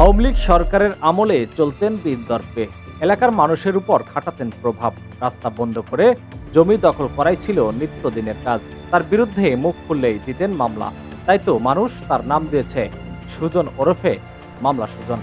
আওয়ামী লীগ সরকারের আমলে চলতেন বীরদর্পে এলাকার মানুষের উপর খাটাতেন প্রভাব। রাস্তা বন্ধ করে জমি দখল করাই ছিল নিত্যদিনের কাজ। তার বিরুদ্ধে মুখ খুললেই দিতেন মামলা। তাই তো মানুষ তার নাম দিয়েছে সুজন ওরফে মামলা সুজন।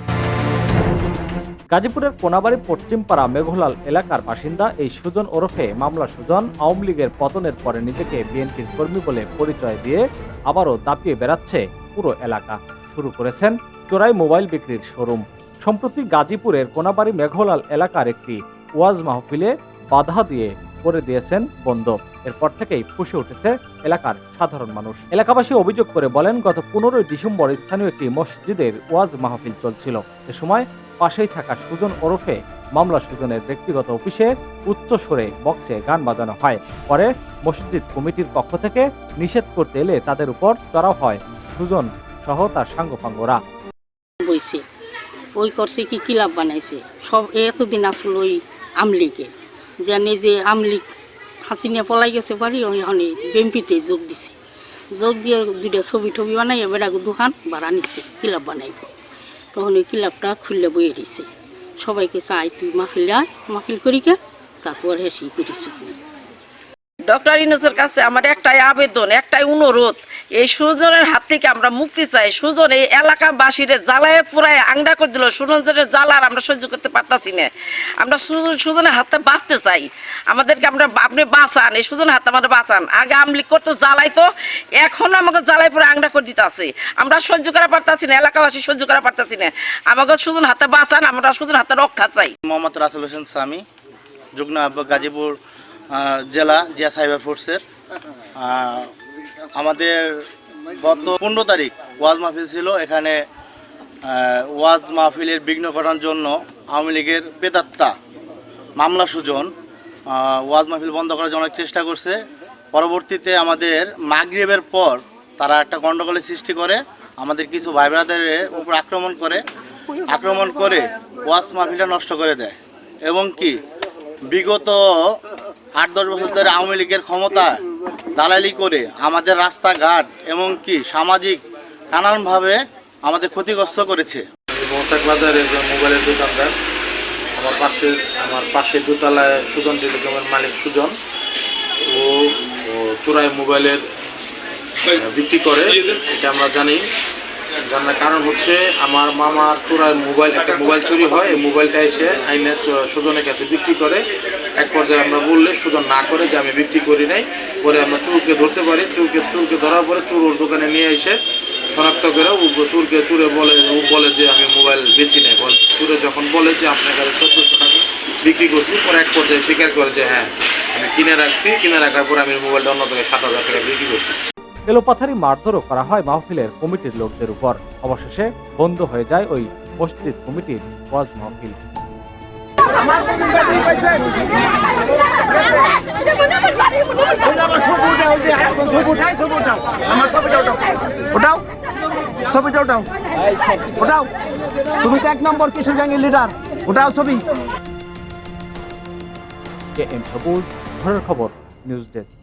গাজীপুরের কোনাবাড়ি পশ্চিমপাড়া মেঘলাল এলাকার বাসিন্দা এই সুজন ওরফে মামলা সুজন আওয়ামী লীগের পতনের পরে নিজেকে বিএনপির কর্মী বলে পরিচয় দিয়ে আবারও দাপিয়ে বেড়াচ্ছে পুরো এলাকা। শুরু করেছেন চোরাই মোবাইল বিক্রির শোরুম। সম্প্রতি গাজীপুরের কোনাবাড়ি মেঘলাল এলাকার একটি ওয়াজ মাহফিলে বাধা দিয়ে করে দিয়েছেন বন্ধ। এরপর থেকেই ফুসে উঠেছে এলাকার সাধারণ মানুষ। এলাকাবাসী অভিযোগ করে বলেন, গত পনেরোই ডিসেম্বর স্থানীয় একটি মসজিদের ওয়াজ মাহফিল চলছিল। এ সময় পাশেই থাকা সুজন ওরফে মামলা সুজনের ব্যক্তিগত অফিসে উচ্চ সুরে বক্সে গান বাজানো হয়। পরে মসজিদ কমিটির পক্ষ থেকে নিষেধ করতে এলে তাদের উপর চড়াও হয় সুজন সহ তার সাঙ্গপাঙ্গরা। বইছে ওই করছে কি কিলাব বানাইছে? সব এতদিন আসলো ওই আমলিকে। জানে যে আমলিক হাসিনা পলাই গেছে বাড়ি ওইখানে বেম্পিতে যোগ দিছে। যোগ দিয়ে দুইটা ছবি টবি বানাই এবার আগে দোকান ভাড়া নিচ্ছে কিলাব বানাইব? তখন ওই কিলাবটা খুললে বইয়ে দিছে। সবাইকে চাই, তুই মাহফিল আয়, মাহফিল করিকে তারপর হেসি করিস ডক্টর ইনুসের কাছে আমার একটাই আবেদন, একটাই অনুরোধ এই সুজনের হাত থেকে আমরা মুক্তি চাই। সুজন এই এলাকাবাসীরে জ্বালায় পুরায় আংডা করে দিল। সুজনের জ্বালার আমরা সহ্য করতে পারতাছি না। আমরা সুজন সুজনের হাতে বাঁচতে চাই। আমাদেরকে আমরা আপনি বাঁচান। এই সুজনের হাতে আমাদের বাঁচান। আগে আমলি করতো জ্বালাই তো এখন আমাকে জ্বালাই পুরো আংডা করে দিতে আছে আমরা সহ্য করা পারতাছি না। এলাকাবাসী সহ্য করা পারতাছি না। আমাকে সুজন হাতে বাঁচান। আমরা সুজন হাতে রক্ষা চাই। মোহাম্মদ রাসেল হোসেন স্বামী আহ্বায়ক গাজীপুর জেলা জিয়া সাইবার ফোর্সের আমাদের গত পনেরো তারিখ ওয়াজ মাহফিল ছিল। এখানে ওয়াজ মাহফিলের বিঘ্ন ঘটানোর জন্য আওয়ামী লীগের পেতাত্তা মামলা সুজন ওয়াজ মাহফিল বন্ধ করার জন্য চেষ্টা করছে। পরবর্তীতে আমাদের মাগরিবের পর তারা একটা গণ্ডগোলের সৃষ্টি করে, আমাদের কিছু ভাই ব্রাদারের উপর আক্রমণ করে আক্রমণ করে ওয়াজ মাহফিলটা নষ্ট করে দেয়। এবং কি, বিগত আট, দশ বছর ধরে আওয়ামী লীগের ক্ষমতা দালালি করে আমাদের রাস্তাঘাট এবং কি সামাজিক নানানভাবে আমাদের ক্ষতিগ্রস্ত করেছে। মৌচাক বাজারে একজন মোবাইলের দোকানদার আমার পাশে আমার পাশে দোতলায় সুজন টেলিকমের মালিক সুজন। ও ও চোরাই মোবাইলের বিক্রি করে, এটা আমরা জানি। জানার কারণ হচ্ছে আমার মামার চোরাই মোবাইল, একটা মোবাইল চুরি হয়, এই মোবাইলটা এসে আইনে সুজনের কাছে বিক্রি করে। এক পর্যায়ে আমরা বললে সুজন না করে যে আমি বিক্রি করি নাই। পরে আমরা চুরকে ধরতে পারি। চুরকে চুরকে ধরার পরে চুর ওর দোকানে নিয়ে এসে শনাক্ত করে ও চুরকে, চুরে বলে, ও বলে যে আমি মোবাইল বেচি নাই। বল চুরে যখন বলে যে আপনার কাছে চোদ্দোশো টাকা বিক্রি করছি, পরে এক পর্যায়ে স্বীকার করে যে হ্যাঁ আমি কিনে রাখছি। কিনে রাখার পর আমি মোবাইলটা অন্য থেকে সাত হাজার টাকা বিক্রি করছি। এলোপাথারি মারধরও করা হয় মাহফিলের কমিটির লোকদের উপর। অবশেষে বন্ধ হয়ে যায় ওই মসজিদ কমিটির ওয়াজ মাহফিল। তুমি তো এক নম্বর লিডার ওটাও ছবি। কে এম সবুজ ঘরের খবর নিউজ ডেস্ক।